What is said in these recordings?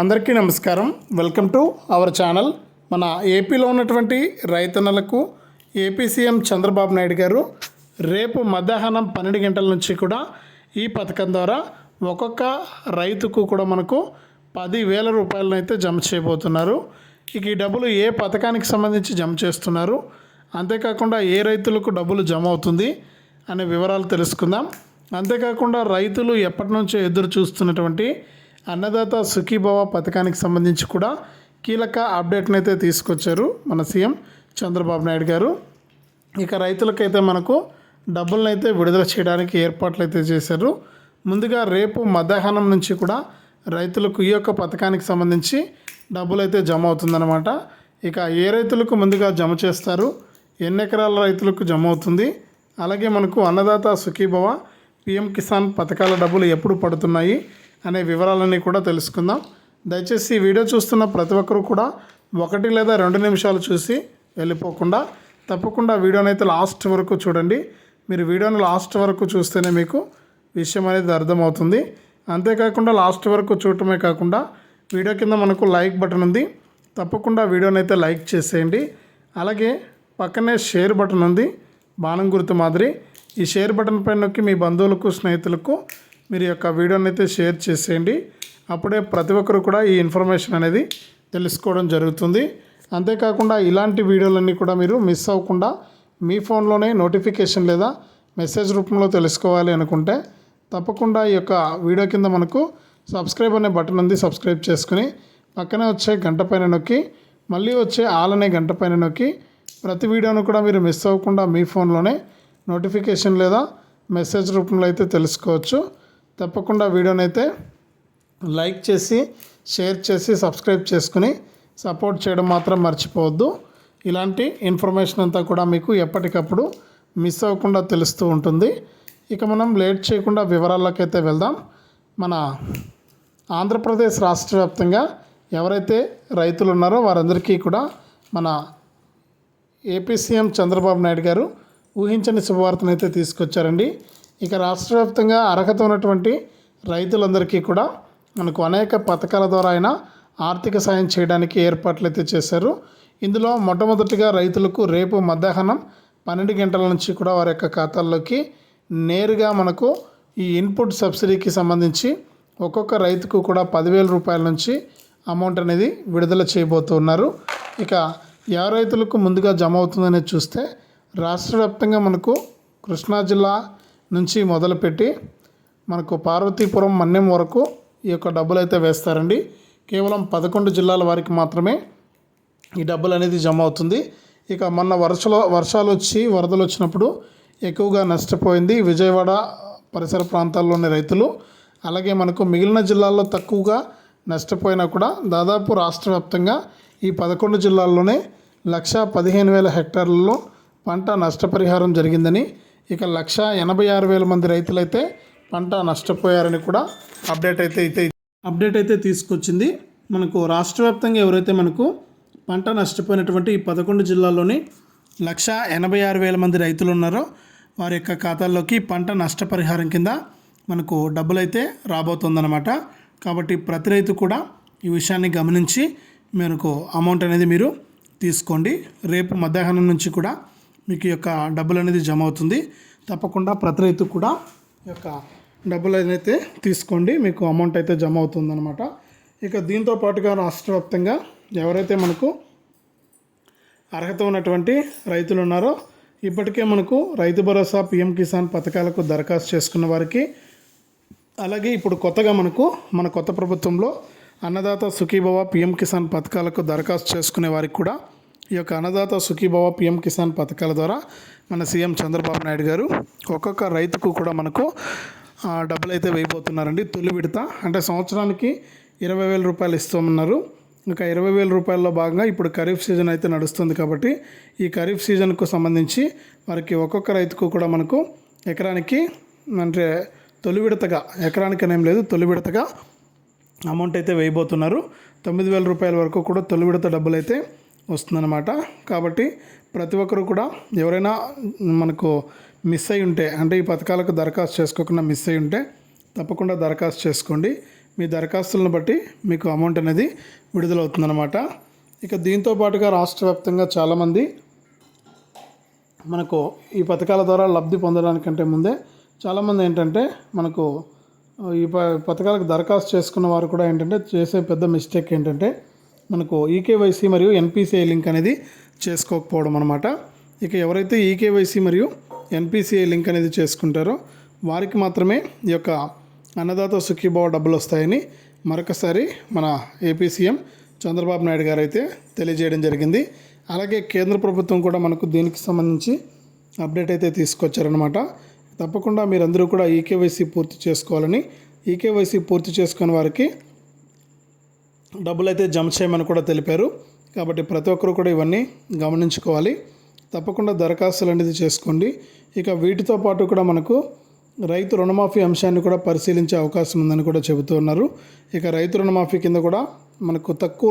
అందరికీ నమస్కారం. Welcome to our channel. మన ఏపీలో ఉన్నటువంటి రైతన్నలకు ఏపీ సీఎం చంద్రబాబు నాయుడు గారు రేపు మధ్యాహ్నం పన్నెండు గంటల నుంచి కూడా ఈ పథకం ద్వారా ఒక్కొక్క రైతుకు కూడా మనకు పదివేల రూపాయలను అయితే జమ చేయబోతున్నారు. ఇక ఈ డబ్బులు ఏ పథకానికి సంబంధించి జమ చేస్తున్నారు? అంతేకాకుండా ఏ రైతులకు డబ్బులు జమ అవుతుంది అనే వివరాలు తెలుసుకుందాం. అంతేకాకుండా రైతులు ఎప్పటి నుంచో ఎదురు చూస్తున్నటువంటి అన్నదాత సుఖీభవ పథకానికి సంబంధించి కూడా కీలక అప్డేట్ని అయితే తీసుకొచ్చారు మన సీఎం చంద్రబాబు నాయుడు గారు. ఇక రైతులకైతే మనకు డబ్బులను అయితే విడుదల చేయడానికి ఏర్పాట్లు అయితే చేశారు. ముందుగా రేపు మధ్యాహ్నం నుంచి కూడా రైతులకు ఈ యొక్క పథకానికి సంబంధించి డబ్బులు అయితే జమ అవుతుందన్నమాట. ఇక ఏ రైతులకు ముందుగా జమ చేస్తారు? ఎన్ని ఎకరాల రైతులకు జమ అవుతుంది? అలాగే మనకు అన్నదాత సుఖీభవ పిఎం కిసాన్ పథకాల డబ్బులు ఎప్పుడు పడుతున్నాయి? అనే వివరాలన్నీ కూడా తెలుసుకుందాం. దయచేసి ఈ వీడియో చూస్తున్న ప్రతి ఒక్కరూ కూడా ఒకటి లేదా రెండు నిమిషాలు చూసి వెళ్ళిపోకుండా తప్పకుండా వీడియోని అయితే లాస్ట్ వరకు చూడండి. మీరు వీడియోని లాస్ట్ వరకు చూస్తేనే మీకు విషయం అనేది అర్థమవుతుంది. అంతేకాకుండా లాస్ట్ వరకు చూడటమే కాకుండా వీడియో కింద మనకు లైక్ బటన్ ఉంది. తప్పకుండా వీడియోని అయితే లైక్ చేసేయండి. అలాగే పక్కనే షేర్ బటన్ ఉంది. బాణం గుర్తు మాదిరి. ఈ షేర్ బటన్ పైన నొక్కి మీ బంధువులకు స్నేహితులకు మీరు యొక్క వీడియోని అయితే షేర్ చేసేయండి. అప్పుడే ప్రతి ఒక్కరు కూడా ఈ ఇన్ఫర్మేషన్ అనేది తెలుసుకోవడం జరుగుతుంది. అంతేకాకుండా ఇలాంటి వీడియోలన్నీ కూడా మీరు మిస్ అవ్వకుండా మీ ఫోన్లోనే నోటిఫికేషన్ లేదా మెసేజ్ రూపంలో తెలుసుకోవాలి అనుకుంటే తప్పకుండా ఈ యొక్క వీడియో కింద మనకు సబ్స్క్రైబ్ అనే బటన్ ఉంది సబ్స్క్రైబ్ చేసుకుని పక్కనే వచ్చే గంట పైన నొక్కి మళ్ళీ వచ్చే ఆల్ అనే గంట పైన నొక్కి ప్రతి వీడియోను కూడా మీరు మిస్ అవ్వకుండా మీ ఫోన్లోనే నోటిఫికేషన్ లేదా మెసేజ్ రూపంలో అయితే తెలుసుకోవచ్చు. తప్పకుండా వీడియోని అయితే లైక్ చేసి షేర్ చేసి సబ్స్క్రైబ్ చేసుకుని సపోర్ట్ చేయడం మాత్రం మర్చిపోవద్దు. ఇలాంటి ఇన్ఫర్మేషన్ అంతా కూడా మీకు ఎప్పటికప్పుడు మిస్ అవ్వకుండా తెలుస్తూ ఉంటుంది. ఇక మనం లేట్ చేయకుండా వివరాల్లోకైతే వెళ్దాం. మన ఆంధ్రప్రదేశ్ రాష్ట్ర వ్యాప్తంగా ఎవరైతే రైతులు ఉన్నారో వారందరికీ కూడా మన ఏపీ సీఎం చంద్రబాబు నాయుడు గారు ఊహించని శుభవార్తనైతే తీసుకొచ్చారండి. ఇక రాష్ట్ర వ్యాప్తంగా అర్హత ఉన్నటువంటి రైతులందరికీ కూడా మనకు అనేక పథకాల ద్వారా అయినా ఆర్థిక సాయం చేయడానికి ఏర్పాట్లు అయితే చేశారు. ఇందులో మొట్టమొదటిగా రైతులకు రేపు మధ్యాహ్నం పన్నెండు గంటల నుంచి కూడా వారి యొక్క ఖాతాల్లోకి నేరుగా మనకు ఈ ఇన్పుట్ సబ్సిడీకి సంబంధించి ఒక్కొక్క రైతుకు కూడా పదివేల రూపాయల నుంచి అమౌంట్ అనేది విడుదల చేయబోతున్నారు. ఇక ఏ రైతులకు ముందుగా జమ అవుతుందనేది చూస్తే రాష్ట్ర వ్యాప్తంగా మనకు కృష్ణా జిల్లా నుంచి మొదలుపెట్టి మనకు పార్వతీపురం మన్యం వరకు ఈ యొక్క డబ్బులు అయితే వేస్తారండి. కేవలం పదకొండు జిల్లాల వారికి మాత్రమే ఈ డబ్బులు అనేది జమ అవుతుంది. ఇక మొన్న వర్షలో వర్షాలు వచ్చి వరదలు వచ్చినప్పుడు ఎక్కువగా నష్టపోయింది విజయవాడ పరిసర ప్రాంతాల్లోని రైతులు. అలాగే మనకు మిగిలిన జిల్లాల్లో తక్కువగా నష్టపోయినా కూడా దాదాపు రాష్ట్ర వ్యాప్తంగా ఈ పదకొండు జిల్లాల్లోనే లక్ష పదిహేను వేల హెక్టార్లలో పంట నష్టపరిహారం జరిగిందని ఇక లక్ష ఎనభై ఆరు వేల మంది రైతులైతే పంట నష్టపోయారని కూడా అప్డేట్ అయితే అయితే అప్డేట్ అయితే తీసుకొచ్చింది. మనకు రాష్ట్ర వ్యాప్తంగా ఎవరైతే మనకు పంట నష్టపోయినటువంటి ఈ పదకొండు జిల్లాల్లోని లక్ష ఎనభై ఆరు వేల మంది రైతులు ఉన్నారో వారి యొక్క ఖాతాల్లోకి పంట నష్టపరిహారం కింద మనకు డబ్బులు అయితే రాబోతుందన్నమాట. కాబట్టి ప్రతి రైతు కూడా ఈ విషయాన్ని గమనించి మనకు అమౌంట్ అనేది మీరు తీసుకోండి. రేపు మధ్యాహ్నం నుంచి కూడా మీకు యొక్క డబ్బులు అనేది జమ అవుతుంది. తప్పకుండా ప్రతి రైతు కూడా యొక్క డబ్బులు అయితే తీసుకోండి. మీకు అమౌంట్ అయితే జమ అవుతుందన్నమాట. ఇక దీంతో పాటుగా రాష్ట్ర వ్యాప్తంగా ఎవరైతే మనకు అర్హత ఉన్నటువంటి రైతులు ఉన్నారో ఇప్పటికే మనకు రైతు భరోసా పిఎం కిసాన్ పథకాలకు దరఖాస్తు చేసుకున్న వారికి అలాగే ఇప్పుడు కొత్తగా మనకు మన కొత్త ప్రభుత్వంలో అన్నదాత సుఖీభవ పిఎం కిసాన్ పథకాలకు దరఖాస్తు చేసుకునే వారికి కూడా ఈ యొక్క అన్నదాత సుఖీభవ పిఎం కిసాన్ పథకాల ద్వారా మన సీఎం చంద్రబాబు నాయుడు గారు ఒక్కొక్క రైతుకు కూడా మనకు డబ్బులు అయితే వేయబోతున్నారండి. తొలి విడత. అంటే సంవత్సరానికి ఇరవై వేల రూపాయలు ఇస్తామన్నారు. ఇంకా ఇరవై వేల రూపాయల్లో భాగంగా ఇప్పుడు ఖరీఫ్ సీజన్ అయితే నడుస్తుంది కాబట్టి ఈ ఖరీఫ్ సీజన్కు సంబంధించి వారికి ఒక్కొక్క రైతుకు కూడా మనకు ఎకరానికి అంటే తొలి విడతగా ఎకరానికి అనేం లేదు తొలి విడతగా అమౌంట్ అయితే వేయబోతున్నారు. తొమ్మిది వేల రూపాయల వరకు కూడా తొలి విడత డబ్బులు అయితే వస్తుందన్నమాట. కాబట్టి ప్రతి ఒక్కరు కూడా ఎవరైనా మనకు మిస్ అయి ఉంటే అంటే ఈ పథకాలకు దరఖాస్తు చేసుకోకుండా మిస్ అయి ఉంటే తప్పకుండా దరఖాస్తు చేసుకోండి. మీ దరఖాస్తులను బట్టి మీకు అమౌంట్ అనేది విడుదలవుతుందన్నమాట. ఇక దీంతో పాటుగా రాష్ట్ర వ్యాప్తంగా చాలామంది మనకు ఈ పథకాల ద్వారా లబ్ధి పొందడానికంటే ముందే చాలామంది ఏంటంటే మనకు ఈ ప పథకాలకు దరఖాస్తు చేసుకున్న వారు కూడా ఏంటంటే చేసే పెద్ద మిస్టేక్ ఏంటంటే మనకు ఈకేవైసీ మరియు ఎన్పిసిఐ లింక్ అనేది చేసుకోకపోవడం అనమాట ఇక ఎవరైతే ఈకేవైసీ మరియు ఎన్పిసిఐ లింక్ అనేది చేసుకుంటారో వారికి మాత్రమే ఈ యొక్క అన్నదాత సుఖీభావ డబ్బులు వస్తాయని మరొకసారి మన ఏపీ సీఎం చంద్రబాబు నాయుడు గారు అయితే తెలియజేయడం జరిగింది. అలాగే కేంద్ర ప్రభుత్వం కూడా మనకు దీనికి సంబంధించి అప్డేట్ అయితే తీసుకొచ్చారనమాట తప్పకుండా మీరందరూ కూడా ఈకేవైసీ పూర్తి చేసుకోవాలని ఈకేవైసీ పూర్తి చేసుకున్న వారికి డబ్బులు అయితే జమ చేయమని కూడా తెలిపారు. కాబట్టి ప్రతి ఒక్కరు కూడా ఇవన్నీ గమనించుకోవాలి. తప్పకుండా దరఖాస్తులు అనేది చేసుకోండి. ఇక వీటితో పాటు కూడా మనకు రైతు రుణమాఫీ అంశాన్ని కూడా పరిశీలించే అవకాశం ఉందని కూడా చెబుతూ ఉన్నారు. ఇక రైతు రుణమాఫీ కింద కూడా మనకు తక్కువ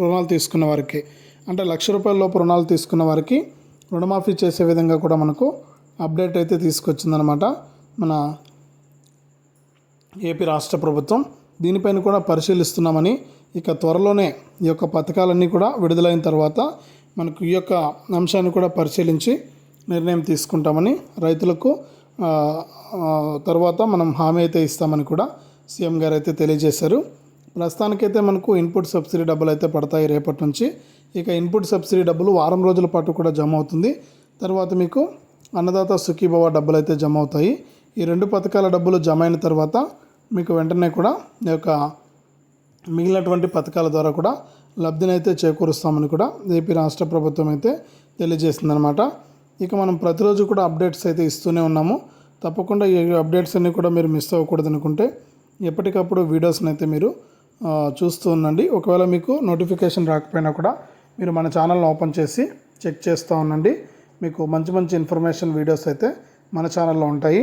రుణాలు తీసుకున్న వారికి అంటే లక్ష రూపాయల లోపు రుణాలు తీసుకున్న వారికి రుణమాఫీ చేసే విధంగా కూడా మనకు అప్డేట్ అయితే తీసుకొచ్చిందనమాట మన ఏపీ రాష్ట్ర ప్రభుత్వం. దీనిపైన కూడా పరిశీలిస్తున్నామని ఇక త్వరలోనే ఈ యొక్క పథకాలన్నీ కూడా విడుదలైన తర్వాత మనకు ఈ యొక్క అంశాన్ని కూడా పరిశీలించి నిర్ణయం తీసుకుంటామని రైతులకు తర్వాత మనం హామీ అయితే ఇస్తామని కూడా సీఎం గారు అయితే తెలియజేశారు. ప్రస్తుతానికైతే మనకు ఇన్పుట్ సబ్సిడీ డబ్బులు అయితే పడతాయి రేపటి నుంచి. ఇక ఇన్పుట్ సబ్సిడీ డబ్బులు వారం రోజుల పాటు కూడా జమ అవుతుంది. తర్వాత మీకు అన్నదాత సుఖీభవ డబ్బులు అయితే జమ అవుతాయి. ఈ రెండు పథకాల డబ్బులు జమ అయిన తర్వాత మీకు వెంటనే కూడా ఈ యొక్క మిగిలినటువంటి పథకాల ద్వారా కూడా లబ్ధినైతే చేకూరుస్తామని కూడా ఏపీ రాష్ట్ర ప్రభుత్వం అయితే తెలియజేసిందనమాట ఇక మనం ప్రతిరోజు కూడా అప్డేట్స్ అయితే ఇస్తూనే ఉన్నాము. తప్పకుండా ఈ అప్డేట్స్ అన్నీ కూడా మీరు మిస్ అవ్వకూడదు అనుకుంటే ఎప్పటికప్పుడు వీడియోస్ని అయితే మీరు చూస్తూ ఉండండి. ఒకవేళ మీకు నోటిఫికేషన్ రాకపోయినా కూడా మీరు మన ఛానల్ని ఓపెన్ చేసి చెక్ చేస్తూ ఉండండి. మీకు మంచి మంచి ఇన్ఫర్మేషన్ వీడియోస్ అయితే మన ఛానల్లో ఉంటాయి.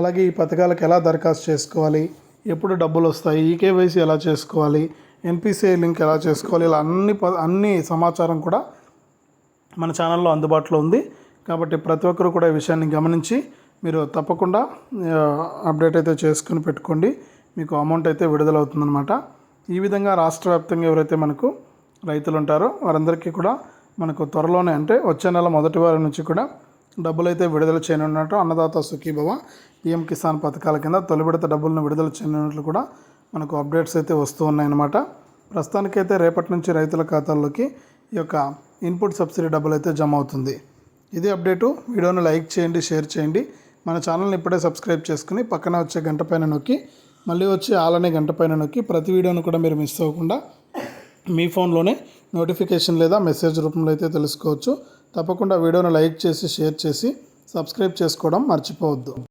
అలాగే ఈ పథకాలకు ఎలా దరఖాస్తు చేసుకోవాలి ఎప్పుడు డబ్బులు వస్తాయి ఈకేవైసీ ఎలా చేసుకోవాలి ఎన్పిసిఐ లింక్ ఎలా చేసుకోవాలి ఇలా అన్ని ప అన్ని సమాచారం కూడా మన ఛానల్లో అందుబాటులో ఉంది. కాబట్టి ప్రతి ఒక్కరు కూడా ఈ విషయాన్ని గమనించి మీరు తప్పకుండా అప్డేట్ అయితే చేసుకుని పెట్టుకోండి. మీకు అమౌంట్ అయితే విడుదలవుతుందన్నమాట. ఈ విధంగా రాష్ట్ర వ్యాప్తంగా ఎవరైతే మనకు రైతులు ఉంటారో వారందరికీ కూడా మనకు త్వరలోనే అంటే వచ్చే నెల మొదటి వారం నుంచి కూడా డబ్బులు అయితే విడుదల చేయనున్నట్టు అన్నదాత సుఖీభవ పిఎం కిసాన్ పథకాల కింద తొలి విడత డబ్బులను విడుదల చేయనున్నట్లు కూడా మనకు అప్డేట్స్ అయితే వస్తూ ఉన్నాయన్నమాట. ప్రస్తుతానికైతే రేపటి నుంచి రైతుల ఖాతాల్లోకి ఈ యొక్క ఇన్పుట్ సబ్సిడీ డబ్బులు అయితే జమ అవుతుంది. ఇదే అప్డేటు. వీడియోను లైక్ చేయండి షేర్ చేయండి. మన ఛానల్ని ఇప్పుడే సబ్స్క్రైబ్ చేసుకుని పక్కన వచ్చే గంట పైన నొక్కి మళ్ళీ వచ్చే ఆలనే గంట పైన నొక్కి ప్రతి వీడియోను కూడా మీరు మిస్ అవ్వకుండా మీ ఫోన్లోనే నోటిఫికేషన్ లేదా మెసేజ్ రూపంలో అయితే తెలుసుకోవచ్చు. తప్పకుండా వీడియోను లైక్ చేసి షేర్ చేసి సబ్స్క్రైబ్ చేసుకోవడం మర్చిపోవద్దు.